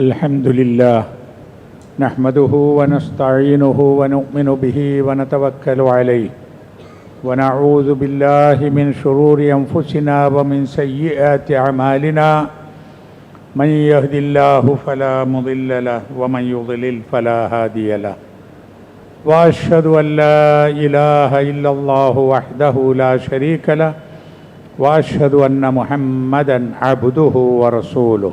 الحمد لله نحمده ونستعينه ونؤمن به ونتوكل عليه ونعوذ بالله من شرور أنفسنا ومن سيئات أعمالنا من يهد الله فلا مضل له ومن يضلل فلا هادي له وأشهد أن لا إله إلا الله وحده لا شريك له وأشهد أن محمدا عبده ورسوله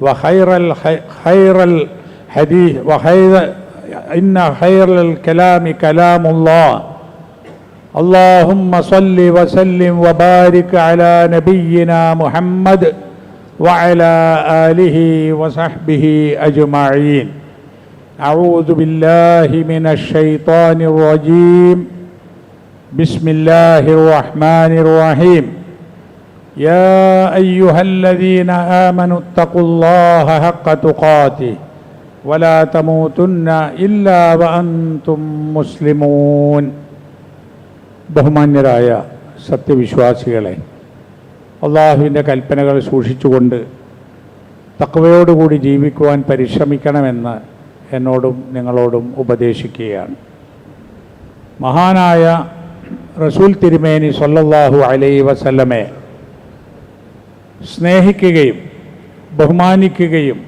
وخير الخ- خير الحديث وخير إن خير الكلام كلام الله. اللهم صل وسلم وبارك على نبينا محمد وعلى آله وصحبه أجمعين. أعوذ بالله من الشيطان الرجيم. بسم الله الرحمن الرحيم. يا أيها الذين آمنوا اتقوا الله حق تقاته ولا تموتن إلا وأنتم مسلمون ബഹുമാന്യരായ സത്യവിശ്വാസികളെ അള്ളാഹുവിൻ്റെ കൽപ്പനകൾ സൂക്ഷിച്ചുകൊണ്ട് തക്കവയോടുകൂടി ജീവിക്കുവാൻ പരിശ്രമിക്കണമെന്ന് എന്നോടും നിങ്ങളോടും ഉപദേശിക്കുകയാണ് മഹാനായ റസൂൽ തിരുമേനി സല്ലല്ലാഹു അലൈ വസല്ലമെ സ്നേഹിക്കുകയും ബഹുമാനിക്കുകയും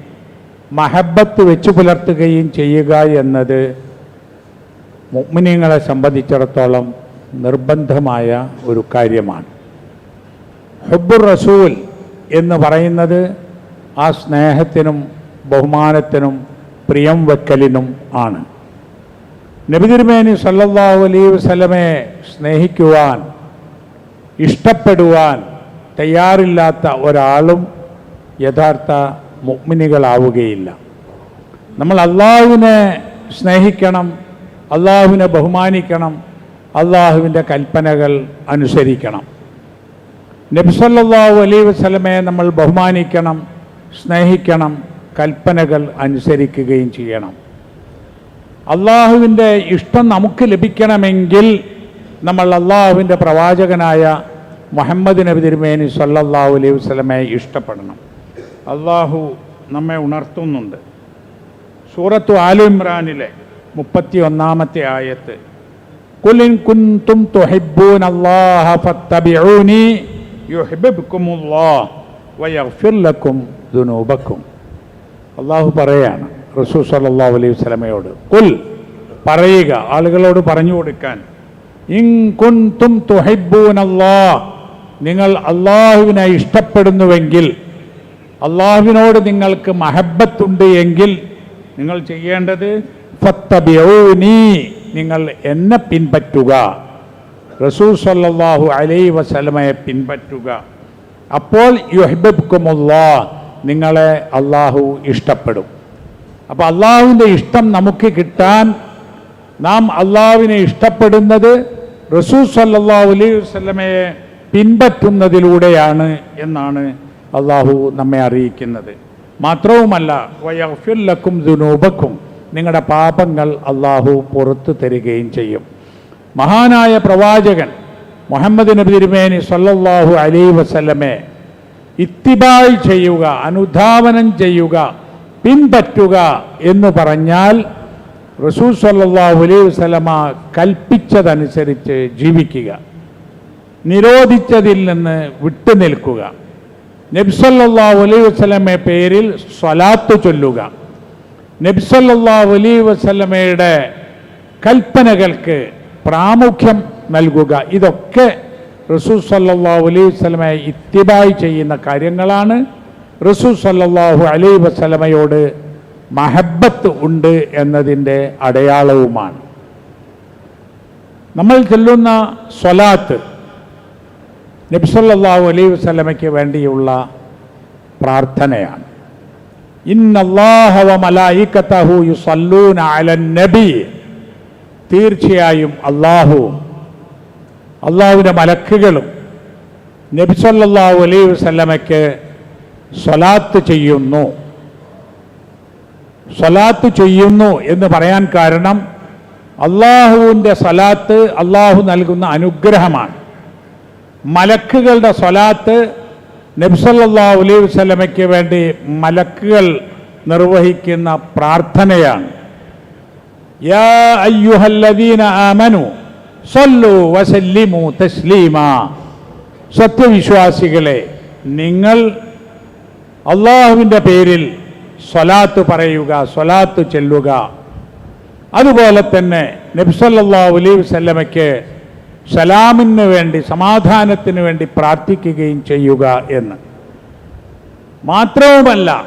മഹബത്ത് വെച്ചു പുലർത്തുകയും ചെയ്യുക എന്നത് മുഗ്മിനിയങ്ങളെ സംബന്ധിച്ചിടത്തോളം നിർബന്ധമായ ഒരു കാര്യമാണ്. ഹുബുർ റസൂൽ എന്ന് പറയുന്നത് ആ സ്നേഹത്തിനും ബഹുമാനത്തിനും പ്രിയം വെക്കലിനും ആണ്. നബിതിരുമേനി സല്ലല്ലാഹു അലൈഹി സ്നേഹിക്കുവാൻ ഇഷ്ടപ്പെടുവാൻ തയ്യാറില്ലാത്ത ഒരാളും യഥാർത്ഥ മുഗ്മിനികളാവുകയില്ല. നമ്മൾ അള്ളാഹുവിനെ സ്നേഹിക്കണം അള്ളാഹുവിനെ ബഹുമാനിക്കണം അള്ളാഹുവിന്റെ കൽപ്പനകൾ അനുസരിക്കണം. നബ്സല്ലാഹു അലൈ വസ്ലമയെ നമ്മൾ ബഹുമാനിക്കണം സ്നേഹിക്കണം കൽപ്പനകൾ അനുസരിക്കുകയും ചെയ്യണം. അള്ളാഹുവിന്റെ ഇഷ്ടം നമുക്ക് ലഭിക്കണമെങ്കിൽ നമ്മൾ അള്ളാഹുവിന്റെ പ്രവാചകനായ മുഹമ്മദ് നബി തിരുമേനി സല്ലല്ലാഹു അലൈഹി വസ്ലമയെ ഇഷ്ടപ്പെടണം. അള്ളാഹു നമ്മെ ഉണർത്തുന്നുണ്ട്. സൂറത്തു ആലു ഇമ്രാനിലെ മുപ്പത്തി ഒന്നാമത്തെ ആയത്ത് കുലിൻ കുന്തും തുഹിബ്ബൂൻ അല്ലാഹ ഫത്തബിഊനി യുഹിബ്ബുക്കുമുല്ലാഹ് വയഗ്ഫിർ ലക്കും ദുനൂബക്കും. അള്ളാഹു പറയാണ് റസൂൽ സല്ലല്ലാഹു അലൈഹി വസല്ലമയോട് കുൽ പറയുക ആളുകളോട് പറഞ്ഞു കൊടുക്കാൻ ഇൻ കുന്തും തുഹിബ്ബൂൻ അല്ലാഹ് നിങ്ങൾ അള്ളാഹുവിനെ ഇഷ്ടപ്പെടുന്നുവെങ്കിൽ അള്ളാഹുവിനോട് നിങ്ങൾക്ക് മഹബത്തുണ്ട് എങ്കിൽ നിങ്ങൾ ചെയ്യേണ്ടത് ഫത്തബിയൗനി നിങ്ങൾ എന്നെ പിൻപറ്റുക. റസൂൽ സല്ലാഹു അലൈ വസലമയെ പിൻപറ്റുക. അപ്പോൾ യുഹിബുക്കുമുല്ലാ നിങ്ങളെ അള്ളാഹു ഇഷ്ടപ്പെടും. അപ്പോൾ അള്ളാഹുവിന്റെ ഇഷ്ടം നമുക്ക് കിട്ടാൻ നാം അള്ളാഹുവിനെ ഇഷ്ടപ്പെടുന്നത് റസൂൽ സല്ലല്ലാഹു അലൈഹി വസല്ലമയെ പിൻപറ്റുന്നതിലൂടെയാണ് എന്നാണ് അള്ളാഹു നമ്മെ അറിയിക്കുന്നത്. മാത്രവുമല്ല വയഫുല്ലക്കും ദുനൂബക്കും നിങ്ങളുടെ പാപങ്ങൾ അള്ളാഹു പുറത്തു തരികയും ചെയ്യും. മഹാനായ പ്രവാചകൻ മുഹമ്മദ് നബി തിരുമേനി സല്ലല്ലാഹു അലൈ വസല്ലമെ ഇത്തിബായി ചെയ്യുക അനുധാവനം ചെയ്യുക പിൻപറ്റുക എന്ന് പറഞ്ഞാൽ റസൂൽ സല്ലല്ലാഹു അലൈഹി വസല്ലമ കൽപ്പിച്ചതനുസരിച്ച് ജീവിക്കുക. നിരോധിച്ചതിൽ നിന്ന് വിട്ടുനിൽക്കുക നബ്സല്ലാ അലൈഹി വസ്ലമെ പേരിൽ സ്വലാത്ത് ചൊല്ലുക. നബ്സല്ലാ അലൈഹി വസ്ലമയുടെ കൽപ്പനകൾക്ക് പ്രാമുഖ്യം നൽകുക. ഇതൊക്കെ റസൂൽ സല്ലാഹു അലൈഹി വസ്ലമെ ഇത്തിബായി ചെയ്യുന്ന കാര്യങ്ങളാണ്. റസൂൽ സല്ലാഹു അലൈഹി വസ്ലമയോട് മഹബത്ത് ഉണ്ട് എന്നതിന്റെ അടയാളവുമാണ്. നമ്മൾ ചെല്ലുന്ന സ്വലാത്ത് നബ്സല്ലാഹു അലൈ വസ്ലമയ്ക്ക് വേണ്ടിയുള്ള പ്രാർത്ഥനയാണ്. നബി. തീർച്ചയായും അള്ളാഹുവും അള്ളാഹുവിന്റെ മലക്കുകളും നബിസല്ലാഹു അലൈ വസ്ലമയ്ക്ക് സ്വലാത്ത് ചെയ്യുന്നു. സ്വലാത്ത് ചെയ്യുന്നു എന്ന് പറയാൻ കാരണം അള്ളാഹുവിന്റെ സ്വലാത്ത് അള്ളാഹു നൽകുന്ന അനുഗ്രഹമാണ്. മലക്കുകളുടെ സ്വലാത്ത് നബ്സല്ലാ അലൈഹി വസ്ലമയ്ക്ക് വേണ്ടി മലക്കുകൾ നിർവഹിക്കുന്ന പ്രാർത്ഥനയാണ്. യാ അയ്യുഹല്ലദീന സത്യവിശ്വാസികളെ നിങ്ങൾ അള്ളാഹുവിന്റെ പേരിൽ സ്വലാത്ത് പറയുക സ്വലാത്ത് ചെല്ലുക. അതുപോലെ തന്നെ നബ്സല്ലാ അലൈഹി വസല്ലമയ്ക്ക് സലാമിന് വേണ്ടി സമാധാനത്തിന് വേണ്ടി പ്രാർത്ഥിക്കുകയും ചെയ്യുക എന്ന്. മാത്രവുമല്ല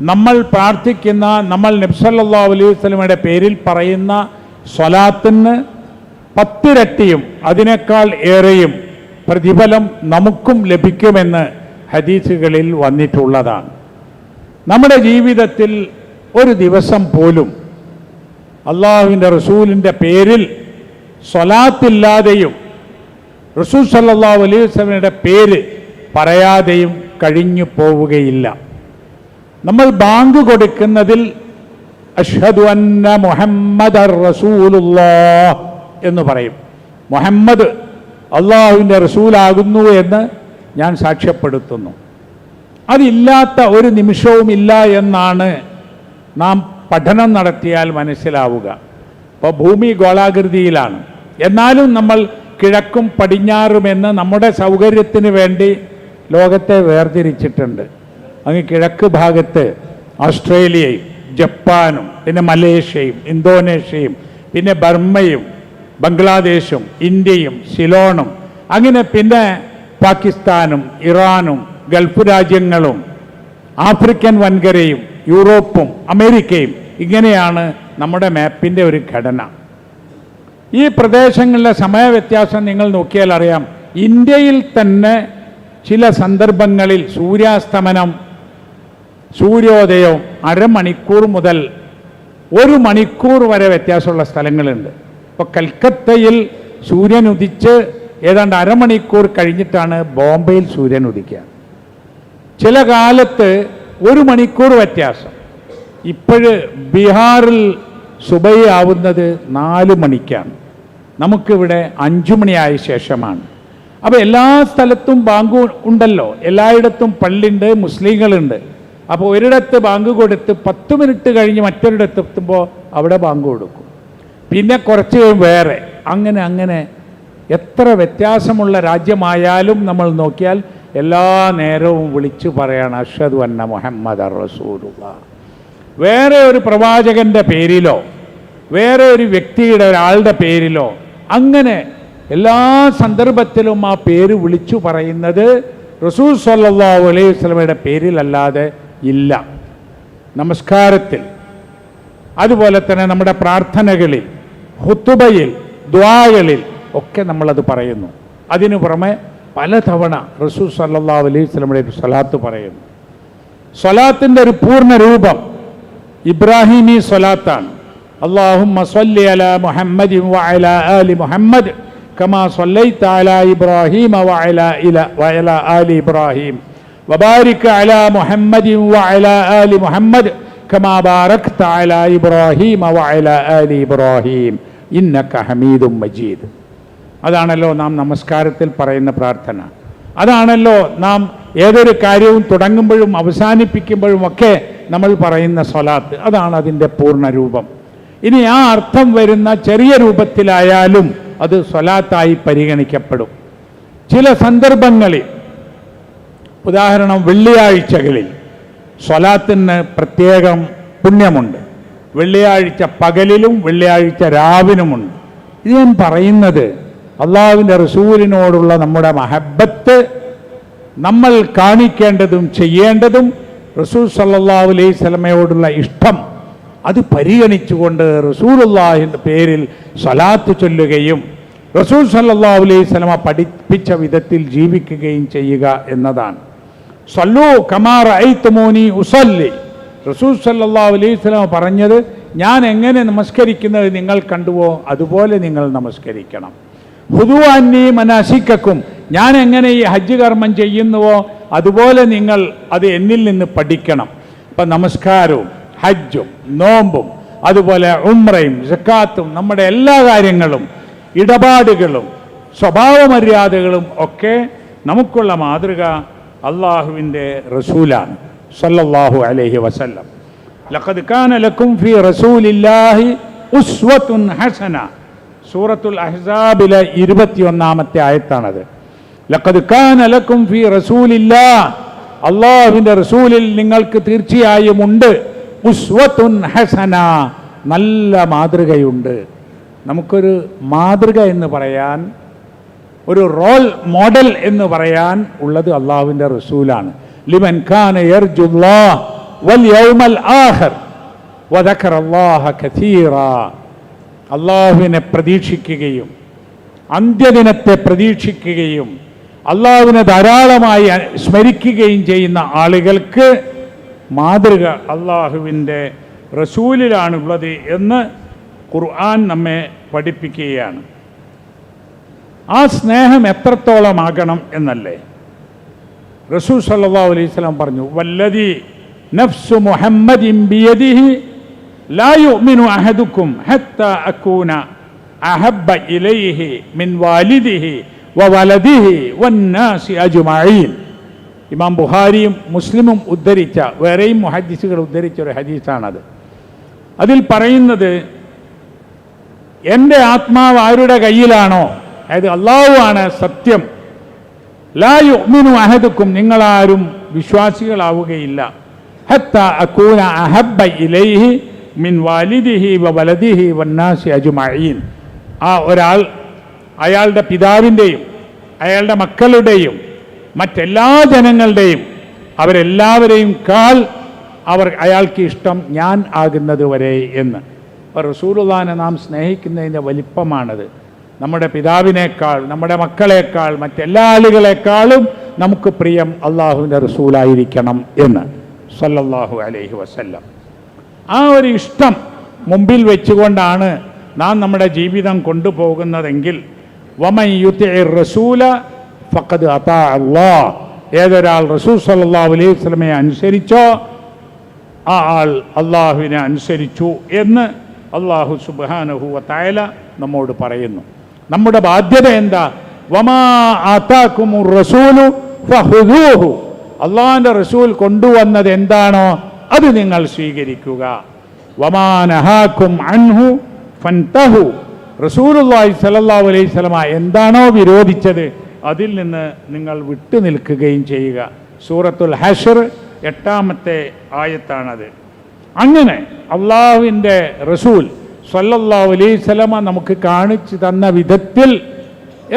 നമ്മൾ പ്രാർത്ഥിക്കുന്ന നമ്മൾ നബ്സല്ലാ അലൈഹി വസ്ലമയുടെ പേരിൽ പറയുന്ന സ്വലാത്തിന് പത്തിരട്ടിയും അതിനേക്കാൾ ഏറെയും പ്രതിഫലം നമുക്കും ലഭിക്കുമെന്ന് ഹദീസുകളിൽ വന്നിട്ടുള്ളതാണ്. നമ്മുടെ ജീവിതത്തിൽ ഒരു ദിവസം പോലും അള്ളാഹുവിന്റെ റസൂലിന്റെ പേരിൽ സ്വലാത്തില്ലാതെയും റസൂൽ സല്ലാ അലൈഹി വസല്ലമയുടെ പേര് പറയാതെയും കഴിഞ്ഞു പോവുകയില്ല. നമ്മൾ ബാങ്ക് കൊടുക്കുന്നതിൽ അഷ്ഹദു അന്ന മുഹമ്മദ് എന്ന് പറയും. മുഹമ്മദ് അള്ളാഹുവിന്റെ റസൂലാകുന്നു എന്ന് ഞാൻ സാക്ഷ്യപ്പെടുത്തുന്നു. അതില്ലാത്ത ഒരു നിമിഷവും ഇല്ല എന്നാണ് നാം പഠനം നടത്തിയാൽ മനസ്സിലാവുക. ഇപ്പോൾ ഭൂമി ഗോളാകൃതിയിലാണ്. എന്നാലും നമ്മൾ കിഴക്കും പടിഞ്ഞാറുമെന്ന് നമ്മുടെ സൗകര്യത്തിന് വേണ്ടി ലോകത്തെ വേർതിരിച്ചിട്ടുണ്ട്. അങ്ങ് കിഴക്ക് ഭാഗത്ത് ഓസ്ട്രേലിയയും ജപ്പാനും പിന്നെ മലേഷ്യയും ഇന്തോനേഷ്യയും പിന്നെ ബർമ്മയും ബംഗ്ലാദേശും ഇന്ത്യയും സിലോണും അങ്ങനെ പിന്നെ പാകിസ്ഥാനും ഇറാനും ഗൾഫ് രാജ്യങ്ങളും ആഫ്രിക്കൻ വൻകരയും യൂറോപ്പും അമേരിക്കയും ഇങ്ങനെയാണ് നമ്മുടെ മാപ്പിന്റെ ഒരു ഘടന. ഈ പ്രദേശങ്ങളിലെ സമയവ്യത്യാസം നിങ്ങൾ നോക്കിയാൽ അറിയാം. ഇന്ത്യയിൽ തന്നെ ചില സന്ദർഭങ്ങളിൽ സൂര്യാസ്തമനം സൂര്യോദയവും അരമണിക്കൂർ മുതൽ ഒരു മണിക്കൂർ വരെ വ്യത്യാസമുള്ള സ്ഥലങ്ങളുണ്ട്. ഇപ്പോൾ കൽക്കത്തയിൽ സൂര്യൻ ഉദിച്ച് ഏതാണ്ട് അരമണിക്കൂർ കഴിഞ്ഞിട്ടാണ് ബോംബെയിൽ സൂര്യൻ ഉദിക്കുക ചില കാലത്ത് ഒരു മണിക്കൂർ വ്യത്യാസം. ഇപ്പോഴ് ബീഹാറിൽ സുബൈ ആവുന്നത് നാല് മണിക്കാണ്. നമുക്കിവിടെ അഞ്ചു മണിയായ ശേഷമാണ്. അപ്പോൾ എല്ലാ സ്ഥലത്തും ബാങ്ക് ഉണ്ടല്ലോ. എല്ലായിടത്തും പള്ളിയുണ്ട് മുസ്ലിങ്ങളുണ്ട്. അപ്പോൾ ഒരിടത്ത് ബാങ്ക് കൊടുത്ത് പത്ത് മിനിറ്റ് കഴിഞ്ഞ് മറ്റൊരിടത്ത് എത്തുമ്പോൾ അവിടെ ബാങ്ക് കൊടുക്കും. പിന്നെ കുറച്ച് വേറെ. അങ്ങനെ അങ്ങനെ. എത്ര വ്യത്യാസമുള്ള രാജ്യമായാലും നമ്മൾ നോക്കിയാൽ എല്ലാ നേരവും വിളിച്ചു പറയാണ് അഷദ് അന്ന മുഹമ്മദ് റസൂലുള്ള. വേറെ ഒരു പ്രവാചകന്റെ പേരിലോ വേറെ ഒരു വ്യക്തിയുടെ ഒരാളുടെ പേരിലോ അങ്ങനെ എല്ലാ സന്ദർഭത്തിലും ആ പേര് വിളിച്ചു പറയുന്നത് റസൂൽ സല്ലാ അലൈഹി വസല്ലമയുടെ പേരിലല്ലാതെ ഇല്ല. നമസ്കാരത്തിൽ അതുപോലെ തന്നെ നമ്മുടെ പ്രാർത്ഥനകളിൽ ഹുത്തുബയിൽ ദ്വാകളിൽ ഒക്കെ നമ്മളത് പറയുന്നു. അതിനു പുറമെ പലതവണ റസൂൽ സല്ലാ അലൈഹി വസല്ലമയുടെ ഒരു സ്വലാത്ത് പറയുന്നു. സ്വലാത്തിന്റെ ഒരു പൂർണ രൂപം ഇബ്രാഹിമി സ്വലാത്താണ്. ആലി മുഹമ്മദ് കമാ ഇല ആലി ഇബ്രാഹിം. വബാരിക് ആലി മുഹമ്മദ് ആലി ഇബ്രാഹിം. ഇന്നക മജീദ്. അതാണല്ലോ നാം നമസ്കാരത്തിൽ പറയുന്ന പ്രാർത്ഥന. അതാണല്ലോ നാം ഏതൊരു കാര്യവും തുടങ്ങുമ്പോഴും അവസാനിപ്പിക്കുമ്പോഴും ഒക്കെ നമ്മൾ പറയുന്ന സ്വലാത്ത് അതാണ് അതിന്റെ പൂർണ രൂപം. ഇനി ആ അർത്ഥം വരുന്ന ചെറിയ രൂപത്തിലായാലും അത് സ്വലാത്തായി പരിഗണിക്കപ്പെടും. ചില സന്ദർഭങ്ങളിൽ ഉദാഹരണം വെള്ളിയാഴ്ചകളിൽ സ്വലാത്തിന് പ്രത്യേകം പുണ്യമുണ്ട്. വെള്ളിയാഴ്ച പകലിലും വെള്ളിയാഴ്ച രാവിനുമുണ്ട് ഇത് ഞാൻ പറയുന്നത് അള്ളാഹുവിന്റെ റസൂലിനോടുള്ള നമ്മുടെ മഹബത്ത് നമ്മൾ കാണിക്കേണ്ടതും ചെയ്യേണ്ടതും റസൂൽ സല്ലല്ലാഹു അലൈഹി സ്വലമയോടുള്ള ഇഷ്ടം അത് പരിഗണിച്ചുകൊണ്ട് റസൂലുള്ളാഹിന്റെ പേരിൽ സ്വലാത്ത് ചൊല്ലുകയും റസൂൽ സല്ലല്ലാഹു അലൈഹി സ്വലമ പഠിപ്പിച്ച വിധത്തിൽ ജീവിക്കുകയും ചെയ്യുക എന്നതാണ്. സല്ലു കമാർ ഐത്തുമോനി ഉസല്ലി. റസൂൽ സല്ലല്ലാഹു അലൈഹി സ്വലമ പറഞ്ഞത് ഞാൻ എങ്ങനെ നമസ്കരിക്കുന്നത് നിങ്ങൾ കണ്ടുവോ അതുപോലെ നിങ്ങൾ നമസ്കരിക്കണം. ഹുദുവാന്നി അന്നി മനാശിക്കും ഞാൻ എങ്ങനെ ഈ ഹജ്ജ് കർമ്മം ചെയ്യുന്നുവോ അതുപോലെ നിങ്ങൾ അത് എന്നിൽ നിന്ന് പഠിക്കണം. ഇപ്പം നമസ്കാരവും ഹജ്ജും നോമ്പും അതുപോലെ ഉമ്രയും ജക്കാത്തും നമ്മുടെ എല്ലാ കാര്യങ്ങളും ഇടപാടുകളും സ്വഭാവ മര്യാദകളും ഒക്കെ നമുക്കുള്ള മാതൃക അള്ളാഹുവിന്റെ റസൂലാണ്. സല്ലല്ലാഹു അലൈഹി വസല്ലം. ലഖദ് കാന ലക്കും ഫി റസൂലില്ലാഹി ഉസ്വത്തുൻ ഹസന. സൂറത്തുൽ അഹ്സാബിലെ ഇരുപത്തിയൊന്നാമത്തെ ആയത്താണത്. അള്ളാഹുവിന്റെ റസൂലിൽ നിങ്ങൾക്ക് തീർച്ചയായും ഉണ്ട്. ഹസന. നല്ല മാതൃകയുണ്ട്. നമുക്കൊരു മാതൃക എന്ന് പറയാൻ ഒരു റോൾ മോഡൽ എന്ന് പറയാൻ ഉള്ളത് അള്ളാഹുവിന്റെ റസൂലാണ്. ലിമൻ വൽ യൗമൽ അള്ളാഹുവിനെ പ്രതീക്ഷിക്കുകയും അന്ത്യദിനത്തെ പ്രതീക്ഷിക്കുകയും അള്ളാഹുവിനെ ധാരാളമായി സ്മരിക്കുകയും ചെയ്യുന്ന ആളുകൾക്ക് മാതൃക അള്ളാഹുവിന്റെ റസൂലിലാണുള്ളത് എന്ന് ഖുർആൻ നമ്മെ പഠിപ്പിക്കുകയാണ്. ആ സ്നേഹം എത്രത്തോളമാകണം എന്നല്ലേ? റസൂൽ സല്ലല്ലാഹു അലൈഹി വസല്ലം പറഞ്ഞു വല്ലദി നഫ്സു മുഹമ്മദിൻ ബിയദിഹി ലാ യുഅ്മിനു അഹദുക്കും ഹത്താ അകൂന അഹബ്ബ ഇലൈഹി മിൻ വാലിദിഹി വവലദിഹി വന്നാസി അജ്മഈൻ. ഇമാം ബുഹാരിയും മുസ്ലിമും ഉദ്ധരിച്ച വേറെയും മുഹദ്ദിസുകൾ ഉദ്ധരിച്ച ഒരു ഹദീസാണത്. അതിൽ പറയുന്നത് എന്റെ ആത്മാവ് ആരുടെ കയ്യിലാണോ? അതായത് അള്ളാഹു ആണ് സത്യം. ലാ മിനു അഹദുക്കും നിങ്ങളാരും വിശ്വാസികളാവുകയില്ല. ഹത്ത അക്കൂന അഹബ്ബ ഇലൈഹി മിൻ വാലിദിഹി വലദിഹി വന്നാസി അജ്മഈൻ. ആ ഒരാൾ അയാളുടെ പിതാവിന്റെയും അയാളുടെ മക്കളുടെയും മറ്റെല്ലാ ജനങ്ങളുടെയും അവരെല്ലാവരെയും കാൽ അവർ അയാൾക്ക് ഇഷ്ടം ഞാൻ ആകുന്നത് വരെ എന്ന്. അപ്പോൾ റസൂലുള്ളാനെ നാം സ്നേഹിക്കുന്നതിന്റെ വലിപ്പമാണത്. നമ്മുടെ പിതാവിനേക്കാൾ നമ്മുടെ മക്കളേക്കാൾ മറ്റെല്ലാ ആളുകളെക്കാളും നമുക്ക് പ്രിയം അള്ളാഹുവിന്റെ റസൂലായിരിക്കണം എന്ന്. സല്ലല്ലാഹു അലൈഹി വസല്ലം. ആ ഒരു ഇഷ്ടം മുമ്പിൽ വെച്ചുകൊണ്ടാണ് നാം നമ്മുടെ ജീവിതം കൊണ്ടുപോകുന്നതെങ്കിൽ വമൻ യുത്തിഇർ റസൂല ഫഖദ് അതാ അല്ലാഹ് ഏതൊരാൾ റസൂൽ സല്ലല്ലാഹു അലൈഹി വസല്ലമയെ അനുസരിച്ചോ ആ ആൾ അള്ളാഹുവിനെ അനുസരിച്ചു എന്ന് അള്ളാഹു സുബ്ഹാനഹു വതആല നമ്മോട് പറയുന്നു. നമ്മുടെ ബാധ്യത എന്താ? വമാ ആതാക്കുമു റസൂലു ഫഹുദൂഹു. അള്ളാഹിന്റെ റസൂൽ കൊണ്ടുവന്നത് എന്താണോ അത് നിങ്ങൾ സ്വീകരിക്കുക. വമാ നഹാകും അൻഹു ഫൻതഹു. റസൂലുള്ളാഹി സ്വല്ലല്ലാഹു അലൈഹി സ്വലമ എന്താണോ വിരോധിച്ചത് അതിൽ നിന്ന് നിങ്ങൾ വിട്ടു നിൽക്കുകയും ചെയ്യുക. സൂറത്തുൽ ഹഷർ എട്ടാമത്തെ ആയത്താണത്. അങ്ങനെ അള്ളാഹുവിന്റെ റസൂൽ സല്ലല്ലാഹു അലൈഹി സ്വലമ നമുക്ക് കാണിച്ചു തന്ന വിധത്തിൽ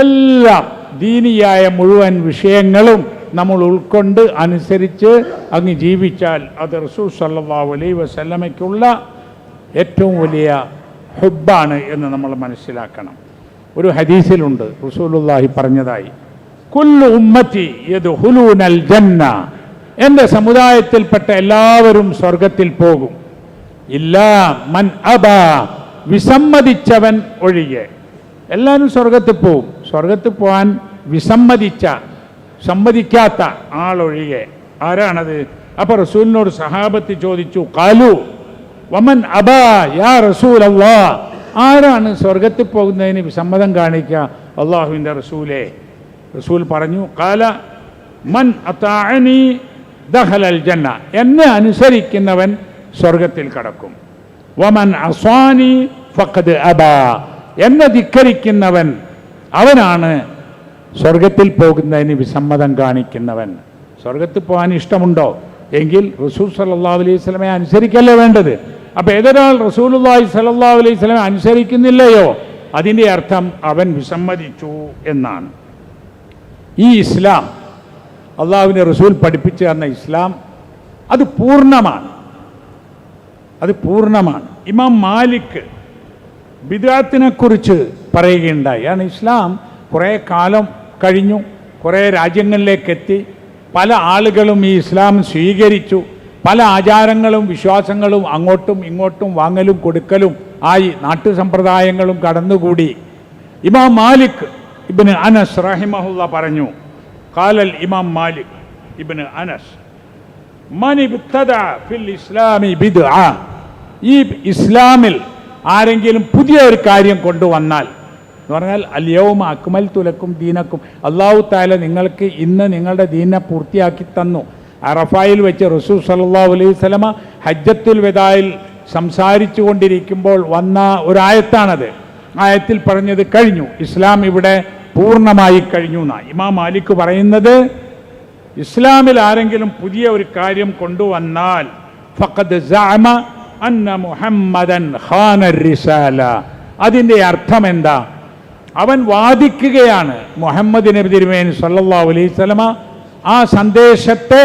എല്ലാം ദീനിയായ മുഴുവൻ വിഷയങ്ങളും നമ്മൾ ഉൾക്കൊണ്ട് അനുസരിച്ച് അങ്ങ് ജീവിച്ചാൽ അത് റസൂൽ സല്ലാ അലൈ വസല്ലമയ്ക്കുള്ള ഏറ്റവും വലിയ ഹുബാണ് എന്ന് നമ്മൾ മനസ്സിലാക്കണം. ഒരു ഹദീസിലുണ്ട് റസൂലുള്ളാഹി പറഞ്ഞതായി. കുല്ലു ഉമ്മത്തി യദ്ഖുലൂനൽ ജന്ന. എന്റെ സമുദായത്തിൽപ്പെട്ട എല്ലാവരും സ്വർഗത്തിൽ പോകും. ഇല്ല മൻ അബ. വിസമ്മതിച്ചവൻ ഒഴികെ. എല്ലാവരും സ്വർഗത്തിൽ പോവും. സ്വർഗത്തിൽ പോകാൻ വിസമ്മതിച്ച സമ്മതിക്കാത്ത ആളൊഴികെ ആരാണത്? അപ്പൊ റസൂലിനോട് സഹാബത്ത് ചോദിച്ചു കാലു വമൻ അബാ യാ റസൂൽ അള്ളാ ആരാണ് സ്വർഗത്തിൽ പോകുന്നതിന് സമ്മതം കാണിക്കുക? അള്ളാഹുവിന്റെ റസൂലേ. റസൂൽ പറഞ്ഞു കാല മൻ അത്താനി ദഹലൽ ജന്ന. എന്നെ അനുസരിക്കുന്നവൻ സ്വർഗത്തിൽ കടക്കും. വമൻ അസ്വാനി ഫഖദ് അബാ. എന്നെ ധിക്കരിക്കുന്നവൻ അവനാണ് സ്വർഗത്തിൽ പോകുന്നതിന് വിസമ്മതം കാണിക്കുന്നവൻ. സ്വർഗത്തിൽ പോകാൻ ഇഷ്ടമുണ്ടോ? എങ്കിൽ റസൂൽ സല്ലാ അലൈഹി സ്വലമെ അനുസരിക്കല്ലേ വേണ്ടത്? അപ്പോൾ ഏതൊരാൾ റസൂലുള്ളാഹി സല്ലല്ലാഹു അലൈഹി സ്വലം അനുസരിക്കുന്നില്ലയോ? അതിന്റെ അർത്ഥം അവൻ വിസമ്മതിച്ചു എന്നാണ്. ഈ ഇസ്ലാം അള്ളാഹുവിന്റെ റസൂൽ പഠിപ്പിച്ചു തന്ന ഇസ്ലാം അത് പൂർണമാണ്. അത് പൂർണമാണ്. ഇമാം മാലിക് ബിദാത്തിനെ കുറിച്ച് പറയുകയുണ്ടായി. ആണ് ഇസ്ലാം കുറേ കാലം കഴിഞ്ഞു കുറേ രാജ്യങ്ങളിലേക്ക് എത്തി പല ആളുകളും ഈ ഇസ്ലാം സ്വീകരിച്ചു പല ആചാരങ്ങളും വിശ്വാസങ്ങളും അങ്ങോട്ടും ഇങ്ങോട്ടും വാങ്ങലും കൊടുക്കലും ആയി നാട്ടു സമ്പ്രദായങ്ങളും കടന്നുകൂടി. ഇമാം മാലിക് ഇബിന് അനസ് റഹിമഹുല്ല പറഞ്ഞു കാലൽ ഇമാം മാലിക് ഇബിന് അനസ് ഫിൽ ഇസ്ലാമി ഈ ഇസ്ലാമിൽ ആരെങ്കിലും പുതിയ ഒരു കാര്യം കൊണ്ടുവന്നാൽ എന്ന് പറഞ്ഞാൽ അല്യവും അക്മൽ തുലക്കും ദീനക്കും. അള്ളാഹു താല നിങ്ങൾക്ക് ഇന്ന് നിങ്ങളുടെ ദീനെ പൂർത്തിയാക്കി തന്നു. അറഫായിൽ വെച്ച് റസൂൽ സല്ലാ അലൈഹി ഹജ്ജത്തുൽ വെദായിൽ സംസാരിച്ചു കൊണ്ടിരിക്കുമ്പോൾ വന്ന ഒരായത്താണത്. ആയത്തിൽ പറഞ്ഞത് കഴിഞ്ഞു. ഇസ്ലാം ഇവിടെ പൂർണമായി കഴിഞ്ഞു എന്നാണ്. ഇമാം മാലിക് പറയുന്നത് ഇസ്ലാമിൽ ആരെങ്കിലും പുതിയ ഒരു കാര്യം കൊണ്ടുവന്നാൽ ഫഖദ് സഅമ അന്ന മുഹമ്മദൻ ഖാന റിസാല. അതിന്റെ അർത്ഥം എന്താ? അവൻ വാദിക്കുകയാണ് മുഹമ്മദ് നബി തിരുമേനി സല്ലാ അലൈഹി സ്വലമ ആ സന്ദേശത്തെ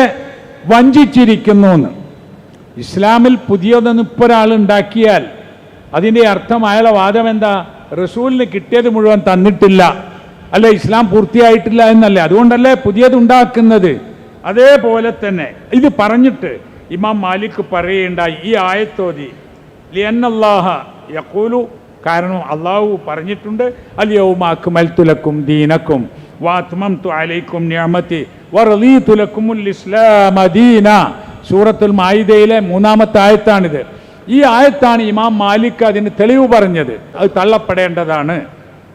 വഞ്ചിച്ചിരിക്കുന്നു എന്ന് ഇസ്ലാമിൽ പുതിയതെന്ന് ഇപ്പോൾ ഒരാൾ ഉണ്ടാക്കിയാൽ അതിന്റെ അർത്ഥം അയാളെ വാദം എന്താ? റസൂലിന് കിട്ടിയത് മുഴുവൻ തന്നിട്ടില്ല. അല്ലെ ഇസ്ലാം പൂർത്തിയായിട്ടില്ല എന്നല്ലേ? അതുകൊണ്ടല്ലേ പുതിയത് ഉണ്ടാക്കുന്നത്? അതേപോലെ തന്നെ ഇത് പറഞ്ഞിട്ട് ഇമാം മാലിക് പറയുണ്ടായി ഈ ആയത്തോതി ലിയന്നല്ലാഹ യക്കൂലു കാരണം അള്ളാഹു പറഞ്ഞിട്ടുണ്ട് അലിയവുമാക്കുമൽത്തുലക്കും ദീനക്കും. വാത്മംതു അലൈക്കും ദീന. സൂറത്തുൽ മായിദയിലെ മൂന്നാമത്തെ ആയത്താണിത്. ഈ ആയത്താണ് ഇമാം മാലിക് അതിന് തെളിവ് പറഞ്ഞത്. അത് തള്ളപ്പെടേണ്ടതാണ്.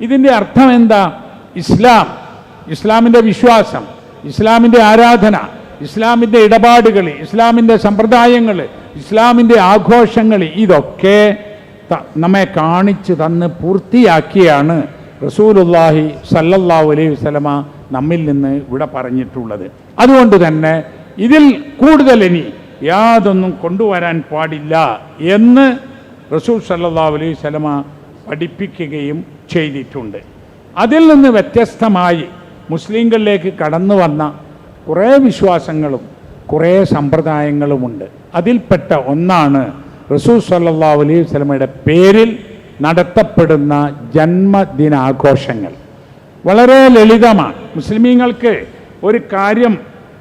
ഇതിന്റെ അർത്ഥം എന്താ? ഇസ്ലാം ഇസ്ലാമിന്റെ വിശ്വാസം ഇസ്ലാമിന്റെ ആരാധന ഇസ്ലാമിന്റെ ഇടപാടുകൾ ഇസ്ലാമിന്റെ സമ്പ്രദായങ്ങൾ ഇസ്ലാമിന്റെ ആഘോഷങ്ങൾ ഇതൊക്കെ നമ്മെ കാണിച്ചു തന്ന് പൂർത്തിയാക്കിയാണ് റസൂലുല്ലാഹി സല്ലല്ലാഹു അലൈഹി വസ്ലമ നമ്മിൽ നിന്ന് ഇവിടെ പറഞ്ഞിട്ടുള്ളത്. അതുകൊണ്ട് തന്നെ ഇതിൽ കൂടുതൽ ഇനി യാതൊന്നും കൊണ്ടുവരാൻ പാടില്ല എന്ന് റസൂൽ സല്ലല്ലാഹു അലൈഹി വസല്ലമ പഠിപ്പിക്കുകയും ചെയ്തിട്ടുണ്ട്. അതിൽ നിന്ന് വ്യത്യസ്തമായി മുസ്ലിങ്ങളിലേക്ക് കടന്നു വന്ന കുറേ വിശ്വാസങ്ങളും കുറേ സമ്പ്രദായങ്ങളുമുണ്ട്. അതിൽപ്പെട്ട ഒന്നാണ് റസൂൽ സല്ലല്ലാഹു അലൈഹി വസല്ലമയുടെ പേരിൽ നടത്തപ്പെടുന്ന ജന്മദിനാഘോഷങ്ങൾ. വളരെ ലളിതമാണ്. മുസ്ലിമീങ്ങൾക്ക് ഒരു കാര്യം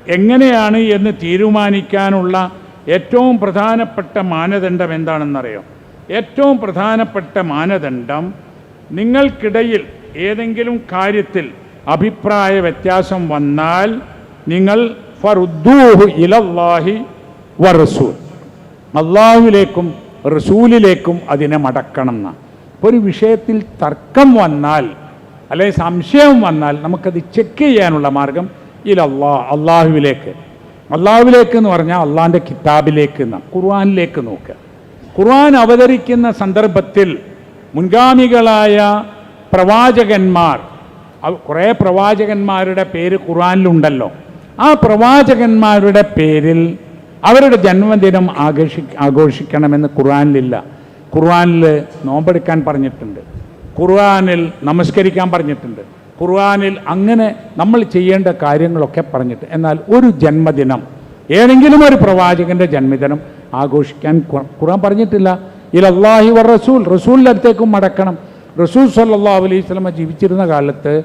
എങ്ങനെയാണ് എന്ന് തീരുമാനിക്കാനുള്ള ഏറ്റവും പ്രധാനപ്പെട്ട മാനദണ്ഡം എന്താണെന്നറിയോ? ഏറ്റവും പ്രധാനപ്പെട്ട മാനദണ്ഡം നിങ്ങൾക്കിടയിൽ ഏതെങ്കിലും കാര്യത്തിൽ അഭിപ്രായ വ്യത്യാസം വന്നാൽ നിങ്ങൾ ഫറുദ്ദൂഹു ഇലല്ലാഹി വറസൂൽ അള്ളാഹുവിലേക്കും റസൂലിലേക്കും അതിനെ മടക്കണം എന്നാണ് ഒരു വിഷയത്തിൽ തർക്കം വന്നാൽ അല്ലെങ്കിൽ സംശയം വന്നാൽ നമുക്കത് ചെക്ക് ചെയ്യാനുള്ള മാർഗം ഇലല്ലാ അള്ളാഹുവിലേക്ക് അള്ളാഹുവിലേക്ക് എന്ന് പറഞ്ഞാൽ അള്ളാഹിന്റെ കിതാബിലേക്ക് നാം ഖുർആാനിലേക്ക് നോക്കുക. ഖുർആൻ അവതരിക്കുന്ന സന്ദർഭത്തിൽ മുൻഗാമികളായ പ്രവാചകന്മാർ കുറേ പ്രവാചകന്മാരുടെ പേര് ഖുർആാനിലുണ്ടല്ലോ. ആ പ്രവാചകന്മാരുടെ പേരിൽ അവരുടെ ജന്മദിനം ആഘോഷി ആഘോഷിക്കണമെന്ന് ഖുർആനിലില്ല. ഖുർആനിൽ നോമ്പെടുക്കാൻ പറഞ്ഞിട്ടുണ്ട്. ഖുർആാനിൽ നമസ്കരിക്കാൻ പറഞ്ഞിട്ടുണ്ട്. ഖുർആാനിൽ അങ്ങനെ നമ്മൾ ചെയ്യേണ്ട കാര്യങ്ങളൊക്കെ പറഞ്ഞിട്ട്. എന്നാൽ ഒരു ജന്മദിനം ഏതെങ്കിലും ഒരു പ്രവാചകന്റെ ജന്മദിനം ആഘോഷിക്കാൻ ഖുർ- ഖുർആൻ പറഞ്ഞിട്ടില്ല. ഇലല്ലാഹി വർ റസൂൽ റസൂലിന്റെ അടുത്തേക്കും മടക്കണം. റസൂൽ സല്ലാ അലൈഹി സ്വലമ ജീവിച്ചിരുന്ന കാലത്ത്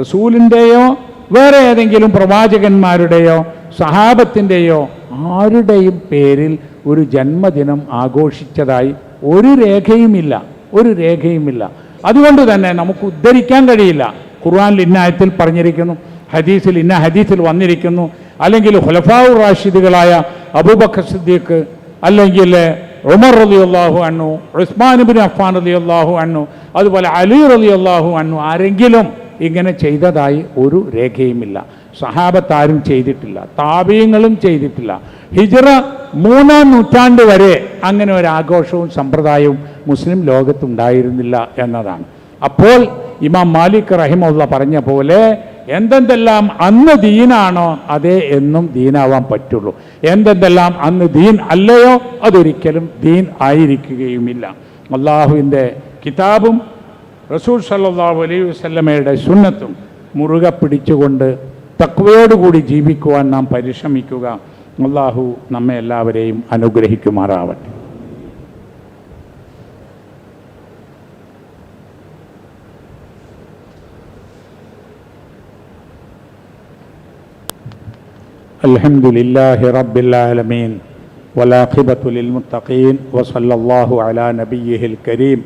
റസൂലിന്റെയോ വേറെ ഏതെങ്കിലും പ്രവാചകന്മാരുടെയോ സഹാബത്തിന്റെയോ ആരുടെയും പേരിൽ ഒരു ജന്മദിനം ആഘോഷിച്ചതായി ഒരു രേഖയുമില്ല ഒരു രേഖയുമില്ല. അതുകൊണ്ട് തന്നെ നമുക്ക് ഉദ്ധരിക്കാൻ കഴിയില്ല. ഖുർആനിൽ ഇന്ന ആയത്തിൽ പറഞ്ഞിരിക്കുന്നു ഹദീസിൽ ഇന്ന ഹദീസിൽ വന്നിരിക്കുന്നു. അല്ലെങ്കിൽ ഹുലഫാവു റാഷിദുകളായ അബൂബക്കർ സിദ്ദീഖ് അല്ലെങ്കിൽ ഉമർ റലി അള്ളാഹു അണ്ണു ഉസ്മാൻ ബിൻ അഫ്ഫാൻ റലി അള്ളാഹു അണ്ണു അതുപോലെ അലി റലി അള്ളാഹു അണ്ണു ആരെങ്കിലും ഇങ്ങനെ ചെയ്തതായി ഒരു രേഖയുമില്ല. സഹാബത്ത് ആരും ചെയ്തിട്ടില്ല താപീയങ്ങളും ചെയ്തിട്ടില്ല. ഹിജറ മൂന്നാം നൂറ്റാണ്ട് വരെ അങ്ങനെ ഒരു ആഘോഷവും സമ്പ്രദായവും മുസ്ലിം ലോകത്തുണ്ടായിരുന്നില്ല എന്നതാണ്. അപ്പോൾ ഇമാം മാലിക് റഹിമുള്ള പറഞ്ഞ പോലെ എന്തെന്തെല്ലാം അന്ന് ദീനാണോ അതേ എന്നും ദീനാവാൻ പറ്റുള്ളൂ. എന്തെന്തെല്ലാം അന്ന് ദീൻ അല്ലയോ അതൊരിക്കലും ദീൻ ആയിരിക്കുകയുമില്ല. അള്ളാഹുവിന്റെ കിതാബും റസൂൽ സല്ലല്ലാഹു അലൈഹി വസല്ലമയുടെ സുന്നത്തും മുറുകെ പിടിച്ചുകൊണ്ട് തക്വയോടുകൂടി ജീവിക്കുവാൻ നാം പരിശ്രമിക്കുക അള്ളാഹു നമ്മെ എല്ലാവരെയും അനുഗ്രഹിക്കുമാറാവട്ടെ الحمد لله رب العالمين والعاقبة للمتقين وصلى الله على نبيه الكريم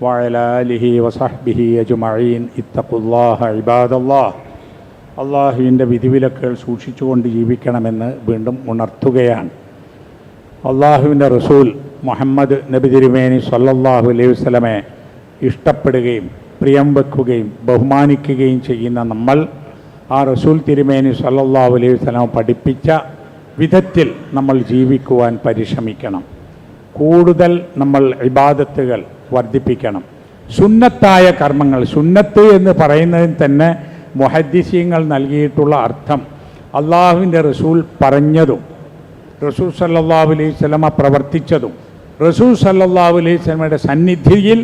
وعلى آله وصحبه أجمعين اتقوا الله عباد الله അള്ളാഹുവിന്റെ വിധിവിലക്കുകൾ സൂക്ഷിച്ചുകൊണ്ട് ജീവിക്കണമെന്ന് വീണ്ടും ഉണർത്തുകയാണ്. അള്ളാഹുവിന്റെ റസൂൽ മുഹമ്മദ് നബി തിരുമേനി സല്ലല്ലാഹു അലൈഹി വസ്ലമെ ഇഷ്ടപ്പെടുകയും പ്രിയം വെക്കുകയും ബഹുമാനിക്കുകയും ചെയ്യുന്ന നമ്മൾ ആ റസൂൽ തിരുമേനി സല്ലല്ലാഹു അലൈഹി വസല്ലമ പഠിപ്പിച്ച വിധത്തിൽ നമ്മൾ ജീവിക്കുവാൻ പരിശ്രമിക്കണം. കൂടുതൽ നമ്മൾ ഇബാദത്തുകൾ വർദ്ധിപ്പിക്കണം. സുന്നത്തായ കർമ്മങ്ങൾ സുന്നത്ത് എന്ന് പറയുന്നതിന് തന്നെ മുഹദ്ദിസീങ്ങൾ നൽകിയിട്ടുള്ള അർത്ഥം അള്ളാഹുവിന്റെ റസൂൽ പറഞ്ഞതും റസൂൽ സല്ലല്ലാഹു അലൈഹി സ്വലമ പ്രവർത്തിച്ചതും. റസൂൽ സല്ലല്ലാഹു അലൈഹി സ്വലമയുടെ സന്നിധിയിൽ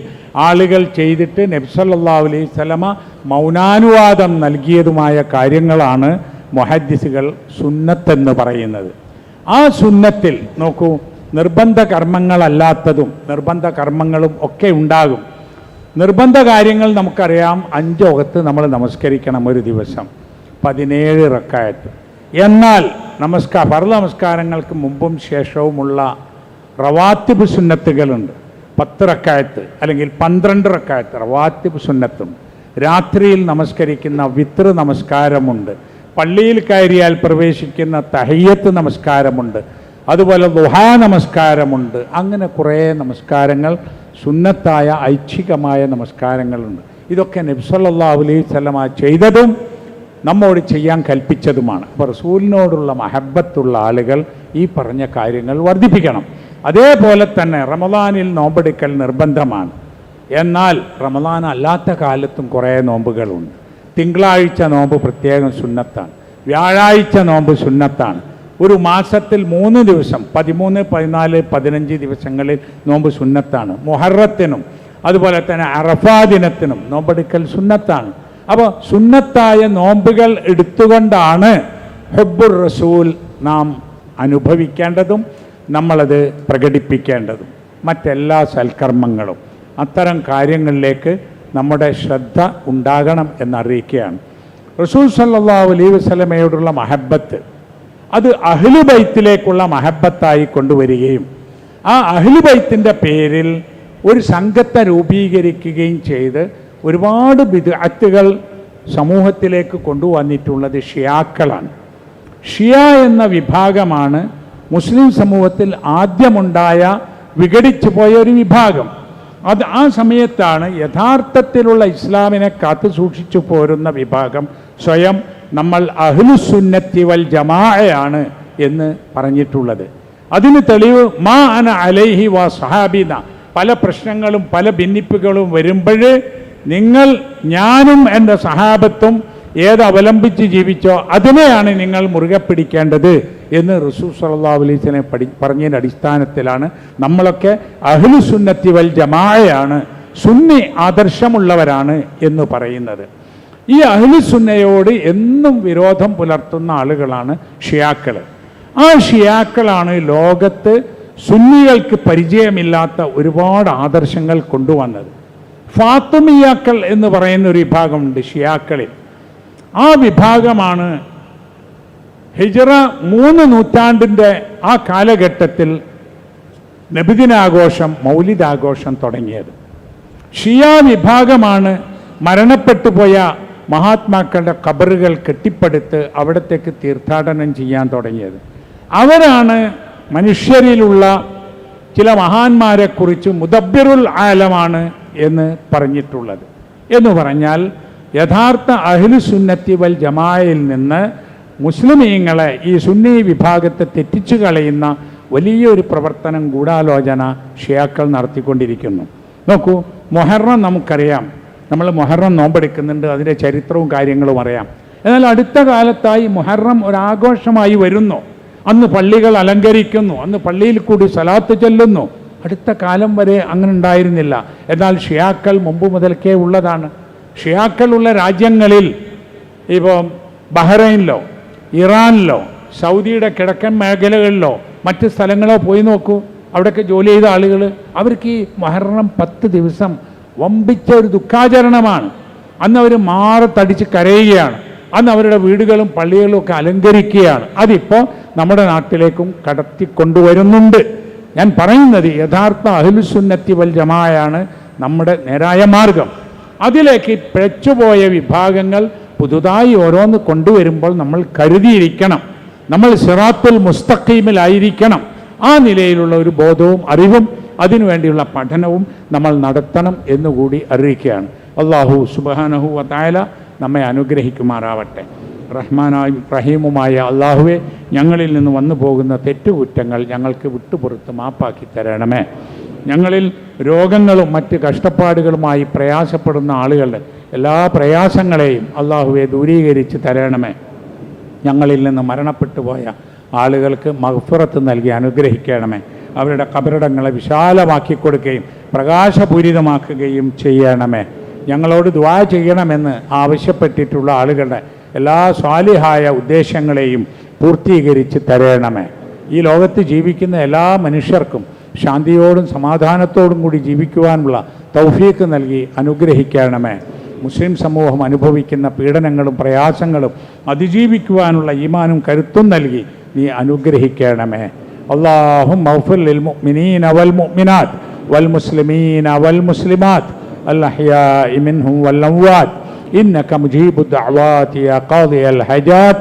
ആളുകൾ ചെയ്തിട്ട് നബി സല്ലല്ലാഹു അലൈഹി സ്വലമ മൗനാനുവാദം നൽകിയതുമായ കാര്യങ്ങളാണ് മുഹദ്ദിസുകൾ സുന്നത്തെന്ന് പറയുന്നത്. ആ സുന്നത്തിൽ നോക്കൂ നിർബന്ധ കർമ്മങ്ങളല്ലാത്തതും നിർബന്ധ കർമ്മങ്ങളും ഒക്കെ ഉണ്ടാകും. നിർബന്ധ കാര്യങ്ങൾ നമുക്കറിയാം. അഞ്ചോകത്ത് നമ്മൾ നമസ്കരിക്കണം ഒരു ദിവസം. പതിനേഴ് റക്കായത്ത്. എന്നാൽ നമസ്കാര ഫർദ് നമസ്കാരങ്ങൾക്ക് മുമ്പും ശേഷവുമുള്ള റവാത്തിബ് സുന്നത്തുകളുണ്ട്. പത്ത് റക്കായത്ത് അല്ലെങ്കിൽ പന്ത്രണ്ട് റക്കായത്ത് റവാത്തിബ് സുന്നത്തും. രാത്രിയിൽ നമസ്കരിക്കുന്ന വിത്ര നമസ്കാരമുണ്ട്. പള്ളിയിൽ കയറിയാൽ പ്രവേശിക്കുന്ന തഹയ്യത്ത് നമസ്കാരമുണ്ട്. അതുപോലെ ദുഹാ നമസ്കാരമുണ്ട്. അങ്ങനെ കുറേ നമസ്കാരങ്ങൾ സുന്നത്തായ ഐച്ഛികമായ നമസ്കാരങ്ങളുണ്ട്. ഇതൊക്കെ നബ്സല്ലാ അലൈഹി സ്വലമ ചെയ്തതും നമ്മോട് ചെയ്യാൻ കൽപ്പിച്ചതുമാണ്. അപ്പോൾ റസൂലിനോടുള്ള മഹബത്തുള്ള ആളുകൾ ഈ പറഞ്ഞ കാര്യങ്ങൾ വർദ്ധിപ്പിക്കണം. അതേപോലെ തന്നെ റമദാനിൽ നോമ്പെടുക്കൽ നിർബന്ധമാണ്. എന്നാൽ റമദാൻ അല്ലാത്ത കാലത്തും കുറേ നോമ്പുകളുണ്ട്. തിങ്കളാഴ്ച നോമ്പ് പ്രത്യേകം സുന്നത്താണ്. വ്യാഴാഴ്ച നോമ്പ് സുന്നത്താണ്. ഒരു മാസത്തിൽ മൂന്ന് ദിവസം പതിമൂന്ന് പതിനാല് പതിനഞ്ച് ദിവസങ്ങളിൽ നോമ്പ് സുന്നത്താണ്. മുഹറത്തിനും അതുപോലെ തന്നെ അറഫാ ദിനത്തിനും നോമ്പെടുക്കൽ സുന്നത്താണ്. അപ്പോൾ സുന്നത്തായ നോമ്പുകൾ എടുത്തുകൊണ്ടാണ് ഹബ്ബുർ റസൂൽ നാം അനുഭവിക്കേണ്ടതും നമ്മളത് പ്രകടിപ്പിക്കേണ്ടതും. മറ്റെല്ലാ സൽക്കർമ്മങ്ങളും. അത്തരം കാര്യങ്ങളിലേക്ക് നമ്മുടെ ശ്രദ്ധ ഉണ്ടാകണം എന്നറിയിക്കുകയാണ്. റസൂൽ സല്ലാ അലൈഹി വസ്ലമയോടുള്ള മഹബത്ത് അത് അഹ്ലുബൈത്തിലേക്കുള്ള മഹബത്തായി കൊണ്ടുവരികയും ആ അഹ്ലുബൈത്തിന്റെ പേരിൽ ഒരു സംഘത്തെ രൂപീകരിക്കുകയും ചെയ്ത് ഒരുപാട് വിദഗ്ധകൾ സമൂഹത്തിലേക്ക് കൊണ്ടുവന്നിട്ടുള്ളത് ഷിയാക്കളാണ്. ഷിയ എന്ന വിഭാഗമാണ് മുസ്ലിം സമൂഹത്തിൽ ആദ്യമുണ്ടായ വിഘടിച്ചു പോയ ഒരു വിഭാഗം. അത് ആ സമയത്താണ് യഥാർത്ഥത്തിലുള്ള ഇസ്ലാമിനെ കാത്തു സൂക്ഷിച്ചു പോരുന്ന വിഭാഗം സ്വയം നമ്മൾ അഹ്ലുസുന്നത്തി വൽ ജമാഅയാണ് എന്ന് പറഞ്ഞിട്ടുള്ളത്. അതിന് തെളിവ് മാ അന അലൈഹി വാ സഹാബിന പല പ്രശ്നങ്ങളും പല ഭിന്നിപ്പുകളും വരുമ്പോൾ നിങ്ങൾ ഞാനും എന്റെ സഹാബത്തും ഏത് അവലംബിച്ച് ജീവിച്ചോ അതിനെയാണ് നിങ്ങൾ മുറുകെ പിടിക്കേണ്ടത് എന്ന് റസൂൽ സല്ലല്ലാഹു അലൈഹി വസല്ലം പഠി പറഞ്ഞതിന്റെ അടിസ്ഥാനത്തിലാണ് നമ്മളൊക്കെ അഹ്ലുസുന്നത്തി വൽ ജമാഅയാണ്. സുന്നി ആദർശമുള്ളവരാണ് എന്ന് പറയുന്നത്. ഈ അഹ്ലു സുന്നയോട് എന്നും വിരോധം പുലർത്തുന്ന ആളുകളാണ് ഷിയാക്കൾ ആ ഷിയാക്കളാണ് ലോകത്ത് സുന്നികൾക്ക് പരിചയമില്ലാത്ത ഒരുപാട് ആദർശങ്ങൾ കൊണ്ടുവന്നത്. ഫാത്തുമിയാക്കൾ എന്ന് പറയുന്ന ഒരു വിഭാഗമുണ്ട് ഷിയാക്കളിൽ. ആ വിഭാഗമാണ് ഹിജറ മൂന്ന് നൂറ്റാണ്ടിന്റെ ആ കാലഘട്ടത്തിൽ നബിദിനാഘോഷം മൗലിദാഘോഷം തുടങ്ങിയത്. ഷിയ വിഭാഗമാണ് മരണപ്പെട്ടു പോയ മഹാത്മാക്കളുടെ ഖബറുകൾ കെട്ടിപ്പടുത്ത് അവിടത്തേക്ക് തീർത്ഥാടനം ചെയ്യാൻ തുടങ്ങിയത്. അവരാണ് മനുഷ്യരിലുള്ള ചില മഹാന്മാരെക്കുറിച്ച് മുദബ്ബിറുൽ ആലമാണ് എന്ന് പറഞ്ഞിട്ടുള്ളത്. എന്ന് പറഞ്ഞാൽ യഥാർത്ഥ അഹ്ലു സുന്നത്തി വൽ ജമായിൽ നിന്ന് മുസ്ലിമീങ്ങളെ ഈ സുന്നി വിഭാഗത്തെ തെറ്റിച്ചു കളയുന്ന വലിയൊരു പ്രവർത്തനം ഗൂഢാലോചന ഷിയാക്കൾ നടത്തിക്കൊണ്ടിരിക്കുന്നു. നോക്കൂ മൊഹറം നമുക്കറിയാം. നമ്മൾ മൊഹറം നോമ്പെടുക്കുന്നുണ്ട് അതിന്റെ ചരിത്രവും കാര്യങ്ങളും അറിയാം. എന്നാൽ അടുത്ത കാലത്തായി മൊഹറം ഒരാഘോഷമായി വരുന്നു. അന്ന് പള്ളികൾ അലങ്കരിക്കുന്നു അന്ന് പള്ളിയിൽ കൂടി സലാത്ത് ചെല്ലുന്നു. അടുത്ത കാലം വരെ അങ്ങനെ ഉണ്ടായിരുന്നില്ല. എന്നാൽ ഷിയാക്കൾ മുമ്പ് മുതൽക്കേ ഉള്ളതാണ്. ഷിയാക്കളുള്ള രാജ്യങ്ങളിൽ ഇപ്പോൾ ബഹ്റൈനിലോ ഇറാനിലോ സൗദിയുടെ കിഴക്കൻ മേഖലകളിലോ മറ്റ് സ്ഥലങ്ങളോ പോയി നോക്കൂ. അവിടെയൊക്കെ ജോലി ചെയ്ത ആളുകൾ അവർക്ക് ഈ മഹരണം പത്ത് ദിവസം വമ്പിച്ച ഒരു ദുഃഖാചരണമാണ്. അന്ന് അവർ മാറത്തടിച്ച് കരയുകയാണ്. അന്ന് അവരുടെ വീടുകളും പള്ളികളും ഒക്കെ അലങ്കരിക്കുകയാണ്. അതിപ്പോൾ നമ്മുടെ നാട്ടിലേക്കും കടത്തിക്കൊണ്ടുവരുന്നുണ്ട്. ഞാൻ പറയുന്നത് യഥാർത്ഥ അഹിലുസുന്നത്തി വൽ ജമായാണ് നമ്മുടെ നേരായ മാർഗം. അതിലേക്ക് പിഴച്ചുപോയ വിഭാഗങ്ങൾ പുതുതായി ഓരോന്ന് കൊണ്ടുവരുമ്പോൾ നമ്മൾ കരുതിയിരിക്കണം. നമ്മൾ സിറാത്തുൽ മുസ്തഖീമിലായിരിക്കണം. ആ നിലയിലുള്ള ഒരു ബോധവും അറിവും അതിനുവേണ്ടിയുള്ള പഠനവും നമ്മൾ നടത്തണം എന്നുകൂടി അറിയിക്കുകയാണ്. അള്ളാഹു സുബാനഹു വതായ നമ്മെ അനുഗ്രഹിക്കുമാറാവട്ടെ. റഹ്മാനായും റഹീമുമായ അള്ളാഹുവെ ഞങ്ങളിൽ നിന്ന് വന്നു പോകുന്ന തെറ്റുകുറ്റങ്ങൾ ഞങ്ങൾക്ക് വിട്ടുപുറത്ത് മാപ്പാക്കി തരണമേ. ഞങ്ങളിൽ രോഗങ്ങളും മറ്റ് കഷ്ടപ്പാടുകളുമായി പ്രയാസപ്പെടുന്ന ആളുകളുടെ എല്ലാ പ്രയാസങ്ങളെയും അള്ളാഹുവെ ദൂരീകരിച്ച് തരണമേ. ഞങ്ങളിൽ നിന്ന് മരണപ്പെട്ടു പോയ ആളുകൾക്ക് മഹഫുറത്ത് നൽകി അനുഗ്രഹിക്കണമേ. അവരുടെ കബറിടങ്ങളെ വിശാലമാക്കി കൊടുക്കുകയും പ്രകാശപൂരിതമാക്കുകയും ചെയ്യണമേ. ഞങ്ങളോട് ദ്വാ ചെയ്യണമെന്ന് ആവശ്യപ്പെട്ടിട്ടുള്ള ആളുകളുടെ എല്ലാ സ്വാലിഹായ ഉദ്ദേശങ്ങളെയും പൂർത്തീകരിച്ച് തരണമേ. ഈ ലോകത്ത് ജീവിക്കുന്ന എല്ലാ മനുഷ്യർക്കും ശാന്തിയോടും സമാധാനത്തോടും കൂടി ജീവിക്കുവാനുള്ള തൗഫീക്ക് നൽകി അനുഗ്രഹിക്കണമേ. മുസ്ലിം സമൂഹം അനുഭവിക്കുന്ന പീഡനങ്ങളും പ്രയാസങ്ങളും അതിജീവിക്കുവാനുള്ള ഈമാനും കരുത്തും നൽകി നീ അനുഗ്രഹിക്കണമേ. اللهم اغفر للمؤمنين والمؤمنات والمسلمين والمسلمات الأحياء منهم والأموات. إنك مجيب الدعوات يا قاضي الحاجات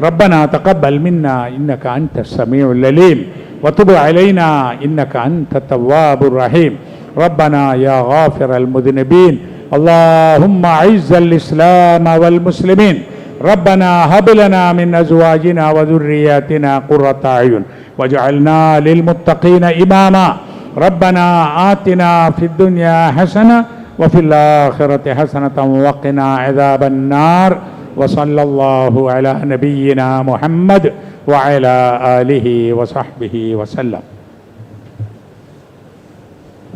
ربنا تقبل منا إنك أنت السميع الليم وتب علينا إنك أنت التواب الرحيم. ربنا يا غافر المذنبين. اللهم أعز الإسلام والمسلمين. ربنا هب لنا من أزواجنا وذرياتنا قرة أعين. واجعلنا للمتقين إماما. ربنا آتنا في الدنيا حسنة وفي الآخرة حسنة وقنا عذاب النار. وصلى الله على نبينا محمد وعلى آله وصحبه وسلم.